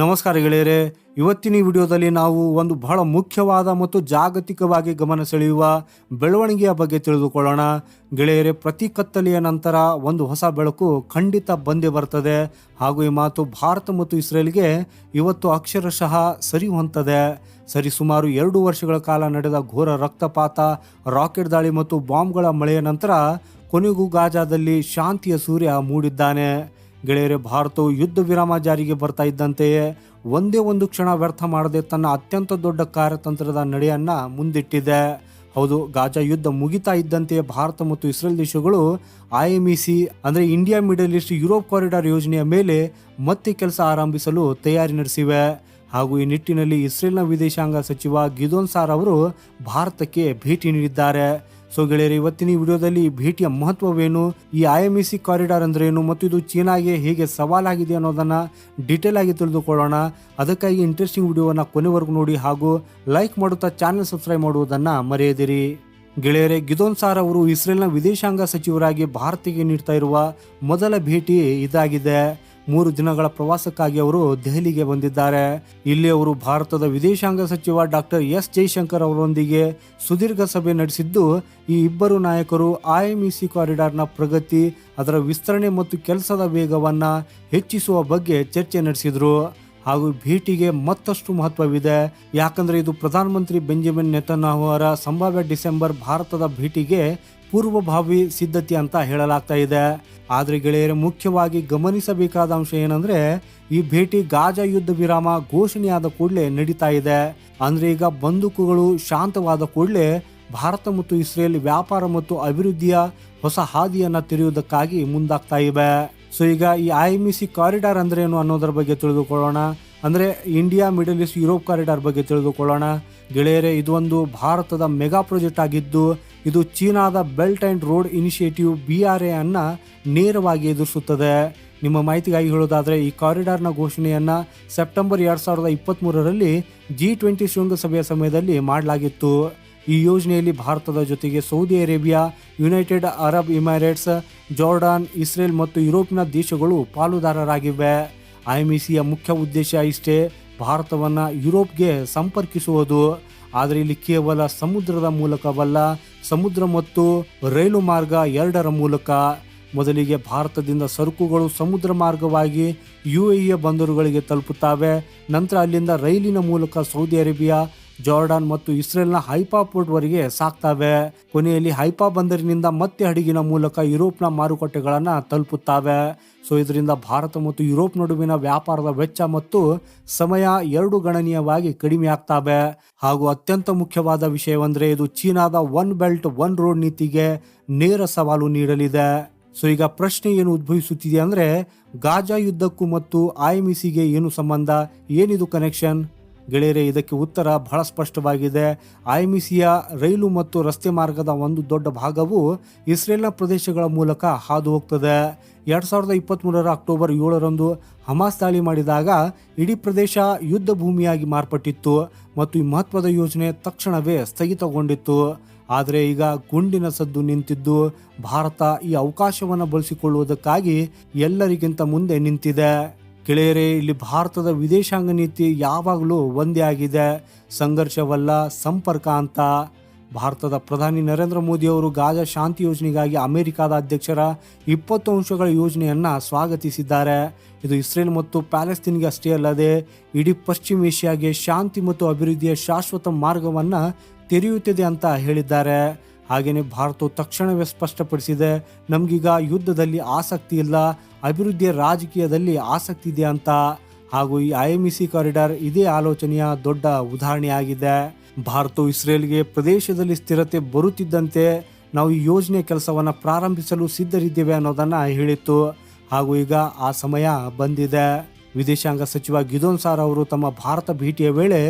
ನಮಸ್ಕಾರ ಗೆಳೆಯರೆ, ಇವತ್ತಿನ ಈ ವಿಡಿಯೋದಲ್ಲಿ ನಾವು ಒಂದು ಬಹಳ ಮುಖ್ಯವಾದ ಮತ್ತು ಜಾಗತಿಕವಾಗಿ ಗಮನ ಸೆಳೆಯುವ ಬೆಳವಣಿಗೆಯ ಬಗ್ಗೆ ತಿಳಿದುಕೊಳ್ಳೋಣ. ಗೆಳೆಯರೆ, ಪ್ರತಿ ಕತ್ತಲೆಯ ನಂತರ ಒಂದು ಹೊಸ ಬೆಳಕು ಖಂಡಿತ ಬಂದೇ ಬರ್ತದೆ. ಹಾಗೂ ಈ ಮಾತು ಭಾರತ ಮತ್ತು ಇಸ್ರೇಲ್ಗೆ ಇವತ್ತು ಅಕ್ಷರಶಃ ಸರಿ ಹೊಂತದೆ. ಸರಿ, ಸುಮಾರು ಎರಡು ವರ್ಷಗಳ ಕಾಲ ನಡೆದ ಘೋರ ರಕ್ತಪಾತ, ರಾಕೆಟ್ ದಾಳಿ ಮತ್ತು ಬಾಂಬ್ಗಳ ಮಳೆಯ ನಂತರ ಕೊನೆಗೂ ಗಾಜಾದಲ್ಲಿ ಶಾಂತಿಯ ಸೂರ್ಯ ಮೂಡಿದ್ದಾನೆ. ಗೆಳೆಯರೆ, ಭಾರತವು ಯುದ್ಧ ವಿರಾಮ ಜಾರಿಗೆ ಬರ್ತಾ ಇದ್ದಂತೆಯೇ ಒಂದೇ ಒಂದು ಕ್ಷಣ ವ್ಯರ್ಥ ಮಾಡದೆ ತನ್ನ ಅತ್ಯಂತ ದೊಡ್ಡ ಕಾರ್ಯತಂತ್ರದ ನಡೆಯನ್ನ ಮುಂದಿಟ್ಟಿದೆ. ಹೌದು, ಗಾಜಾ ಯುದ್ಧ ಮುಗಿತಾ ಇದ್ದಂತೆಯೇ ಭಾರತ ಮತ್ತು ಇಸ್ರೇಲ್ ದೇಶಗಳು ಐ ಎಂ ಅಂದರೆ India, middle east, Europe corridor ಯೋಜನೆಯ ಮೇಲೆ ಮತ್ತೆ ಕೆಲಸ ಆರಂಭಿಸಲು ತಯಾರಿ ನಡೆಸಿವೆ. ಹಾಗೂ ಈ ನಿಟ್ಟಿನಲ್ಲಿ ಇಸ್ರೇಲ್ನ ವಿದೇಶಾಂಗ ಸಚಿವ ಗಿದೋನ್ ಸಾರ್ ಅವರು ಭಾರತಕ್ಕೆ ಭೇಟಿ ನೀಡಿದ್ದಾರೆ. ಸೊ ಗೆಳೆಯರು, ಇವತ್ತಿನ ಈ ವಿಡಿಯೋದಲ್ಲಿ ಭೇಟಿಯ ಮಹತ್ವವೇನು, ಈ ಐ ಎಂ ಸಿ ಕಾರಿಡಾರ್ ಅಂದ್ರೆ ಏನು ಮತ್ತು ಇದು ಚೀನಾಗೆ ಹೇಗೆ ಸವಾಲಾಗಿದೆ ಅನ್ನೋದನ್ನ ಡೀಟೇಲ್ ಆಗಿ ತಿಳಿದುಕೊಳ್ಳೋಣ. ಅದಕ್ಕಾಗಿ ಇಂಟ್ರೆಸ್ಟಿಂಗ್ ವಿಡಿಯೋವನ್ನ ಕೊನೆವರೆಗೂ ನೋಡಿ ಹಾಗೂ ಲೈಕ್ ಮಾಡುತ್ತಾ ಚಾನೆಲ್ ಸಬ್ಸ್ಕ್ರೈಬ್ ಮಾಡುವುದನ್ನ ಮರೆಯದಿರಿ. ಗೆಳೆಯರೆ, ಗಿದೋನ್ ಸಾರ್ ಅವರು ಇಸ್ರೇಲ್ನ ವಿದೇಶಾಂಗ ಸಚಿವರಾಗಿ ಭಾರತಕ್ಕೆ ನೀಡ್ತಾ ಇರುವ ಮೊದಲ ಭೇಟಿ ಇದಾಗಿದೆ. ಮೂರು ದಿನಗಳ ಪ್ರವಾಸಕ್ಕಾಗಿ ಅವರು ದೆಹಲಿಗೆ ಬಂದಿದ್ದಾರೆ. ಇಲ್ಲಿ ಅವರು ಭಾರತದ ವಿದೇಶಾಂಗ ಸಚಿವ ಡಾಕ್ಟರ್ ಎಸ್ ಜೈಶಂಕರ್ ಅವರೊಂದಿಗೆ ಸುದೀರ್ಘ ಸಭೆ ನಡೆಸಿದ್ದು, ಈ ಇಬ್ಬರು ನಾಯಕರು ಐಎಂಇಸಿ ಕಾರಿಡಾರ್ನ ಪ್ರಗತಿ, ಅದರ ವಿಸ್ತರಣೆ ಮತ್ತು ಕೆಲಸದ ವೇಗವನ್ನು ಹೆಚ್ಚಿಸುವ ಬಗ್ಗೆ ಚರ್ಚೆ ನಡೆಸಿದರು. ಹಾಗೂ ಭೇಟಿಗೆ ಮತ್ತಷ್ಟು ಮಹತ್ವವಿದೆ. ಯಾಕಂದ್ರೆ ಇದು ಪ್ರಧಾನಮಂತ್ರಿ ಬೆಂಜಮಿನ್ ನೆತನ್ಯಾಹು ಅವರ ಸಂಭಾವ್ಯ ಡಿಸೆಂಬರ್ ಭಾರತದ ಭೇಟಿಗೆ ಪೂರ್ವಭಾವಿ ಸಿದ್ಧತೆ ಅಂತ ಹೇಳಲಾಗ್ತಾ ಇದೆ. ಆದ್ರೆ ಗೆಳೆಯರು, ಮುಖ್ಯವಾಗಿ ಗಮನಿಸಬೇಕಾದ ಅಂಶ ಏನಂದ್ರೆ, ಈ ಭೇಟಿ ಗಾಜಾ ಯುದ್ಧ ವಿರಾಮ ಘೋಷಣೆಯಾದ ಕೂಡಲೇ ನಡೀತಾ ಇದೆ. ಅಂದ್ರೆ ಈಗ ಬಂದೂಕುಗಳು ಶಾಂತವಾದ ಕೂಡಲೇ ಭಾರತ ಮತ್ತು ಇಸ್ರೇಲ್ ವ್ಯಾಪಾರ ಮತ್ತು ಅಭಿವೃದ್ಧಿಯ ಹೊಸ ಹಾದಿಯನ್ನ ತೆರೆಯುವುದಕ್ಕಾಗಿ ಮುಂದಾಗ್ತಾ ಇವೆ. ಸೊ ಈಗ ಈ ಐ ಎಂ ಸಿ ಕಾರಿಡಾರ್ ಅಂದ್ರೆ ಏನು ಅನ್ನೋದರ ಬಗ್ಗೆ ತಿಳಿದುಕೊಳ್ಳೋಣ. ಅಂದ್ರೆ India middle east Europe corridor ಬಗ್ಗೆ ತಿಳಿದುಕೊಳ್ಳೋಣ. ಗೆಳೆಯರೇ ಇದು ಒಂದು ಭಾರತದ ಮೆಗಾ ಪ್ರಾಜೆಕ್ಟ್ ಆಗಿದ್ದು ಇದು ಚೀನಾದ belt and road initiative B R A ಅನ್ನ ನೇರವಾಗಿ ಎದುರಿಸುತ್ತದೆ. ನಿಮ್ಮ ಮಾಹಿತಿಗಾಗಿ ಹೇಳೋದಾದರೆ ಈ ಕಾರಿಡಾರ್ನ ಘೋಷಣೆಯನ್ನು ಸೆಪ್ಟೆಂಬರ್ ಎರಡು ಸಾವಿರದ ಇಪ್ಪತ್ತ್ಮೂರರಲ್ಲಿ ಜಿ ಟ್ವೆಂಟಿ ಶೃಂಗಸಭೆಯ ಸಮಯದಲ್ಲಿ ಮಾಡಲಾಗಿತ್ತು. ಈ ಯೋಜನೆಯಲ್ಲಿ ಭಾರತದ ಜೊತೆಗೆ Saudi Arabia, United Arab Emirates Jordan, Israel ಮತ್ತು ಯುರೋಪಿನ ದೇಶಗಳು ಪಾಲುದಾರರಾಗಿವೆ. ಐಎಂಇಸಿಯ ಮುಖ್ಯ ಉದ್ದೇಶ ಇಷ್ಟೇ, ಭಾರತವನ್ನು ಯುರೋಪ್ಗೆ ಸಂಪರ್ಕಿಸುವುದು. ಆದರೆ ಇಲ್ಲಿ ಕೇವಲ ಸಮುದ್ರದ ಮೂಲಕವಲ್ಲ ಸಮುದ್ರ ಮತ್ತು ರೈಲು ಮಾರ್ಗ ಎರಡರ ಮೂಲಕ ಮೊದಲಿಗೆ ಭಾರತದಿಂದ ಸರಕುಗಳು ಸಮುದ್ರ ಮಾರ್ಗವಾಗಿ ಯು ಎ ಬಂದರುಗಳಿಗೆ ತಲುಪುತ್ತವೆ. ನಂತರ ಅಲ್ಲಿಂದ ರೈಲಿನ ಮೂಲಕ ಸೌದಿ ಅರೇಬಿಯಾ ಜಾರ್ಡಾನ್ ಮತ್ತು ಇಸ್ರೇಲ್ನ ಹೈಪಾ ಪೋರ್ಟ್ವರೆಗೆ ಸಾಕ್ತವೆ ಕೊನೆಯಲ್ಲಿ ಹೈಪಾ ಬಂದರಿನಿಂದ ಮತ್ತೆ ಹಡಗಿನ ಮೂಲಕ ಯುರೋಪ್ನ ಮಾರುಕಟ್ಟೆಗಳನ್ನು ತಲುಪುತ್ತವೆ. ಸೊ, ಇದರಿಂದ ಭಾರತ ಮತ್ತು ಯುರೋಪ್ ನಡುವಿನ ವ್ಯಾಪಾರದ ವೆಚ್ಚ ಮತ್ತು ಸಮಯ ಎರಡು ಗಣನೀಯವಾಗಿ ಕಡಿಮೆ ಆಗ್ತವೆ. ಹಾಗೂ ಅತ್ಯಂತ ಮುಖ್ಯವಾದ ವಿಷಯವೆಂದರೆ ಇದು ಚೀನಾದ ಒನ್ ಬೆಲ್ಟ್, ಒನ್ ರೋಡ್ ನೀತಿಗೆ ನೇರ ಸವಾಲು ನೀಡಲಿದೆ. ಸೊ, ಈಗ ಪ್ರಶ್ನೆ ಏನು ಉದ್ಭವಿಸುತ್ತಿದೆ ಅಂದರೆ ಗಾಜಾ ಯುದ್ಧಕ್ಕೂ ಮತ್ತು ಐಎಂಇಸಿಗೆ ಏನು ಸಂಬಂಧ? ಏನಿದು ಕನೆಕ್ಷನ್ ಗೆಳೆಯರೆ, ಇದಕ್ಕೆ ಉತ್ತರ ಬಹಳ ಸ್ಪಷ್ಟವಾಗಿದೆ. ಐಮಿಸಿಯ ರೈಲು ಮತ್ತು ರಸ್ತೆ ಮಾರ್ಗದ ಒಂದು ದೊಡ್ಡ ಭಾಗವು ಇಸ್ರೇಲ್ನ ಪ್ರದೇಶಗಳ ಮೂಲಕ ಹಾದು ಹೋಗ್ತದೆ ಎರಡು ಸಾವಿರದ ಇಪ್ಪತ್ತ್ ಮೂರರ ಅಕ್ಟೋಬರ್ ಏಳರಂದು ಹಮಾಸ್ ದಾಳಿ ಮಾಡಿದಾಗ ಇಡೀ ಪ್ರದೇಶ ಯುದ್ಧ ಭೂಮಿಯಾಗಿ ಮಾರ್ಪಟ್ಟಿತ್ತು ಮತ್ತು ಈ ಮಹತ್ವದ ಯೋಜನೆ ತಕ್ಷಣವೇ ಸ್ಥಗಿತಗೊಂಡಿತ್ತು. ಆದರೆ ಈಗ ಗುಂಡಿನ ಸದ್ದು ನಿಂತಿದ್ದು, ಭಾರತ ಈ ಅವಕಾಶವನ್ನು ಬಳಸಿಕೊಳ್ಳುವುದಕ್ಕಾಗಿ ಎಲ್ಲರಿಗಿಂತ ಮುಂದೆ ನಿಂತಿದೆ. ಗೆಳೆಯರೇ, ಇಲ್ಲಿ ಭಾರತದ ವಿದೇಶಾಂಗ ನೀತಿ ಯಾವಾಗಲೂ ಒಂದೇ ಆಗಿದೆ. ಸಂಘರ್ಷವಲ್ಲ, ಸಂಪರ್ಕ ಅಂತ. ಭಾರತದ ಪ್ರಧಾನಿ ನರೇಂದ್ರ ಮೋದಿ ಅವರು ಗಾಜಾ ಶಾಂತಿ ಯೋಜನೆಗಾಗಿ ಅಮೆರಿಕದ ಅಧ್ಯಕ್ಷರ ಇಪ್ಪತ್ತು ಅಂಶಗಳ ಯೋಜನೆಯನ್ನು ಸ್ವಾಗತಿಸಿದ್ದಾರೆ. ಇದು ಇಸ್ರೇಲ್ ಮತ್ತು ಪ್ಯಾಲೆಸ್ತೀನ್ಗೆ ಅಷ್ಟೇ ಅಲ್ಲದೆ, ಇಡೀ ಪಶ್ಚಿಮ ಏಷ್ಯಾಗೆ ಶಾಂತಿ ಮತ್ತು ಅಭಿವೃದ್ಧಿಯ ಶಾಶ್ವತ ಮಾರ್ಗವನ್ನು ತೆರೆಯುತ್ತದೆ ಅಂತ ಹೇಳಿದ್ದಾರೆ. ಹಾಗೆಯೇ ಭಾರತವು ತಕ್ಷಣವೇ ಸ್ಪಷ್ಟಪಡಿಸಿದೆ, ನಮಗೀಗ ಯುದ್ಧದಲ್ಲಿ ಆಸಕ್ತಿ ಇಲ್ಲ, ಅಭಿವೃದ್ಧಿಯ ರಾಜಕೀಯದಲ್ಲಿ ಆಸಕ್ತಿ ಇದೆ ಅಂತ. ಹಾಗೂ ಈ ಐ ಎಂ ಸಿ ಕಾರಿಡಾರ್ ಇದೇ ಆಲೋಚನೆಯ ದೊಡ್ಡ ಉದಾಹರಣೆಯಾಗಿದೆ. ಭಾರತವು ಇಸ್ರೇಲ್ಗೆ ಪ್ರದೇಶದಲ್ಲಿ ಸ್ಥಿರತೆ ಬರುತ್ತಿದ್ದಂತೆ ನಾವು ಈ ಯೋಜನೆ ಕೆಲಸವನ್ನು ಪ್ರಾರಂಭಿಸಲು ಸಿದ್ಧರಿದ್ದೇವೆ ಅನ್ನೋದನ್ನು ಹೇಳಿತ್ತು. ಹಾಗೂ ಈಗ ಆ ಸಮಯ ಬಂದಿದೆ. ವಿದೇಶಾಂಗ ಸಚಿವ ಗಿದೋನ್ ಸಾರ್ ಅವರು ತಮ್ಮ ಭಾರತ ಭೇಟಿಯ ವೇಳೆ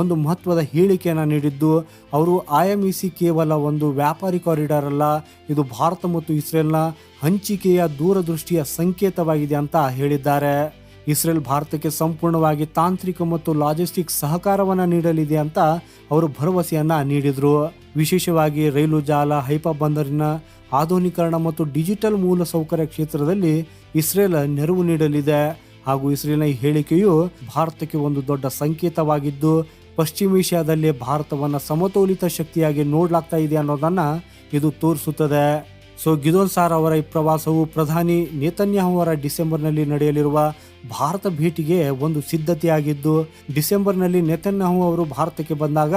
ಒಂದು ಮಹತ್ವದ ಹೇಳಿಕೆಯನ್ನು ನೀಡಿದ್ದು, ಅವರು ಐಎಂಇಸಿ ಕೇವಲ ಒಂದು ವ್ಯಾಪಾರಿ ಕಾರಿಡಾರ್ ಅಲ್ಲ, ಇದು ಭಾರತ ಮತ್ತು ಇಸ್ರೇಲ್ನ ಹಂಚಿಕೆಯ ದೂರದೃಷ್ಟಿಯ ಸಂಕೇತವಾಗಿದೆ ಅಂತ ಹೇಳಿದ್ದಾರೆ. ಇಸ್ರೇಲ್ ಭಾರತಕ್ಕೆ ಸಂಪೂರ್ಣವಾಗಿ ತಾಂತ್ರಿಕ ಮತ್ತು ಲಾಜಿಸ್ಟಿಕ್ ಸಹಕಾರವನ್ನು ನೀಡಲಿದೆ ಅಂತ ಅವರು ಭರವಸೆಯನ್ನ ನೀಡಿದರು. ವಿಶೇಷವಾಗಿ ರೈಲು ಜಾಲ ಹೈಪಾ ಬಂದರಿನ ಆಧುನೀಕರಣ ಮತ್ತು ಡಿಜಿಟಲ್ ಮೂಲಸೌಕರ್ಯ ಕ್ಷೇತ್ರದಲ್ಲಿ ಇಸ್ರೇಲ್ ನೆರವು ನೀಡಲಿದೆ. ಹಾಗೂ ಇಸ್ರೇಲ್ನ ಈ ಹೇಳಿಕೆಯು ಭಾರತಕ್ಕೆ ಒಂದು ದೊಡ್ಡ ಸಂಕೇತವಾಗಿದ್ದು, ಪಶ್ಚಿಮ ಏಷ್ಯಾದಲ್ಲಿ ಭಾರತವನ್ನು ಸಮತೋಲಿತ ಶಕ್ತಿಯಾಗಿ ನೋಡ್ಲಾಗ್ತಾ ಇದೆ ಅನ್ನೋದನ್ನ ಇದು ತೋರಿಸುತ್ತದೆ. ಸೊ, ಗಿದೋನ್ ಸಾರ್ ಅವರ ಈ ಪ್ರವಾಸವು ಪ್ರಧಾನಿ ನೇತನ್ಯಾಹು ಅವರ ಡಿಸೆಂಬರ್ನಲ್ಲಿ ನಡೆಯಲಿರುವ ಭಾರತ ಭೇಟಿಗೆ ಒಂದು ಸಿದ್ಧತೆಯಾಗಿದ್ದು, ಡಿಸೆಂಬರ್ನಲ್ಲಿ ನೇತನ್ಯಾಹು ಅವರು ಭಾರತಕ್ಕೆ ಬಂದಾಗ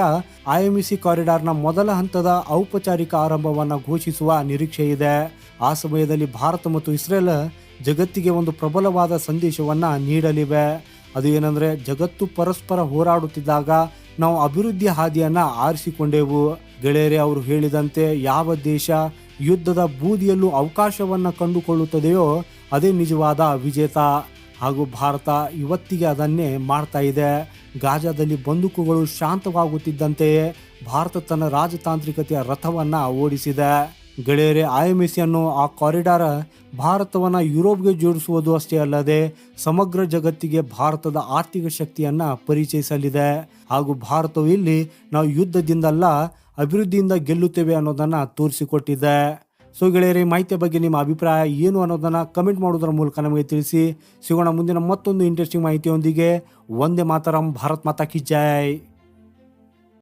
ಐಎಂಇಸಿ ಕಾರಿಡಾರ್ನ ಮೊದಲ ಹಂತದ ಔಪಚಾರಿಕ ಆರಂಭವನ್ನು ಘೋಷಿಸುವ ನಿರೀಕ್ಷೆ ಇದೆ ಆ ಸಮಯದಲ್ಲಿ ಭಾರತ ಮತ್ತು ಇಸ್ರೇಲ್ ಜಗತ್ತಿಗೆ ಒಂದು ಪ್ರಬಲವಾದ ಸಂದೇಶವನ್ನ ನೀಡಲಿವೆ. ಅದು ಏನಂದ್ರೆ, ಜಗತ್ತು ಪರಸ್ಪರ ಹೋರಾಡುತ್ತಿದ್ದಾಗ ನಾವು ಅಭಿವೃದ್ಧಿ ಹಾದಿಯನ್ನ ಆರಿಸಿಕೊಂಡೆವು. ಗೆಳೆಯರೇ, ಅವರು ಹೇಳಿದಂತೆ ಯಾವ ದೇಶ ಯುದ್ಧದ ಬೂದಿಯಲ್ಲೂ ಅವಕಾಶವನ್ನ ಕಂಡುಕೊಳ್ಳುತ್ತದೆಯೋ ಅದೇ ನಿಜವಾದ ವಿಜೇತ. ಹಾಗೂ ಭಾರತ ಇವತ್ತಿಗೆ ಅದನ್ನೇ ಮಾಡ್ತಾ ಇದೆ. ಗಾಜಾದಲ್ಲಿ ಬಂದೂಕುಗಳು ಶಾಂತವಾಗುತ್ತಿದ್ದಂತೆಯೇ ಭಾರತ ತನ್ನ ರಾಜತಾಂತ್ರಿಕತೆಯ ರಥವನ್ನ ಓಡಿಸಿದೆ. ಗೆಳೆಯರೆ ಅನ್ನೋ ಆ ಕಾರಿಡಾರ್ ಭಾರತವನ್ನು ಯುರೋಪ್ಗೆ ಜೋಡಿಸುವುದು ಅಷ್ಟೇ ಅಲ್ಲದೆ ಸಮಗ್ರ ಜಗತ್ತಿಗೆ ಭಾರತದ ಆರ್ಥಿಕ ಶಕ್ತಿಯನ್ನು ಪರಿಚಯಿಸಲಿದೆ. ಹಾಗೂ ಭಾರತವು ಇಲ್ಲಿ ನಾವು ಯುದ್ಧದಿಂದಲ್ಲ ಅಭಿವೃದ್ಧಿಯಿಂದ ಗೆಲ್ಲುತ್ತೇವೆ ಅನ್ನೋದನ್ನು ತೋರಿಸಿಕೊಟ್ಟಿದೆ. ಸೊ ಗೆಳೆಯರೆ ಮಾಹಿತಿಯ ಬಗ್ಗೆ ನಿಮ್ಮ ಅಭಿಪ್ರಾಯ ಏನು ಅನ್ನೋದನ್ನು ಕಮೆಂಟ್ ಮಾಡೋದರ ಮೂಲಕ ನಮಗೆ ತಿಳಿಸಿ. ಸಿಗೋಣ ಮುಂದಿನ ಮತ್ತೊಂದು ಇಂಟ್ರೆಸ್ಟಿಂಗ್ ಮಾಹಿತಿಯೊಂದಿಗೆ. ಒಂದೇ ಮಾತರಂ, ಭಾರತ್ ಮಾತಾ ಕಿ ಜೈ.